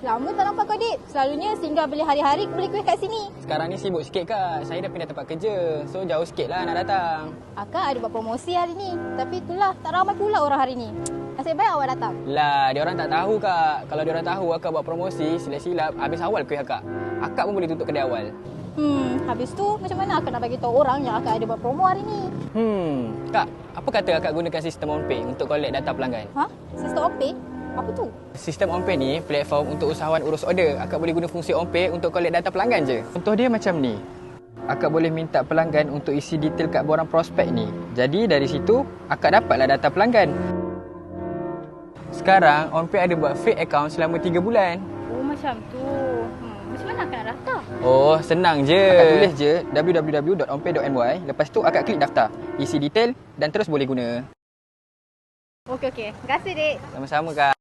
lama tak nampak kau, Dik. Selalunya singgah beli hari-hari beli kuih kat sini. Sekarang ni sibuk sikit kak. Saya dah pindah tempat kerja. So jauh sikit lah nak datang. Akak ada buat promosi hari ni. Tapi itulah, tak ramai pula orang hari ni. Nasib baik awak datang. Lah, dia orang tak tahu kak. Kalau dia orang tahu akak buat promosi, silap-silap habis awal kuih akak. Akak pun boleh tutup kedai awal. Hmm, habis tu macam mana akak nak bagi tahu orang yang akak ada buat promo hari ni? Hmm, kak, apa kata akak gunakan sistem OnPay untuk collect data pelanggan? Ha? Sistem OPay? Apa tu? Sistem OnPay ni platform untuk usahawan urus order. Akak boleh guna fungsi OnPay untuk collect data pelanggan je. Contoh dia macam ni. Akak boleh minta pelanggan untuk isi detail kad borang prospek ni. Jadi dari situ, akak dapatlah data pelanggan. Sekarang, OnPay ada buat fake account selama 3 bulan. Oh, macam tu. Hmm, macam mana akak nak daftar? Oh, senang je. Akak tulis je www.onpay.my. Lepas tu akak klik daftar. Isi detail dan terus boleh guna. Okey, okey. Terima kasih, Dik. Sama-sama kak.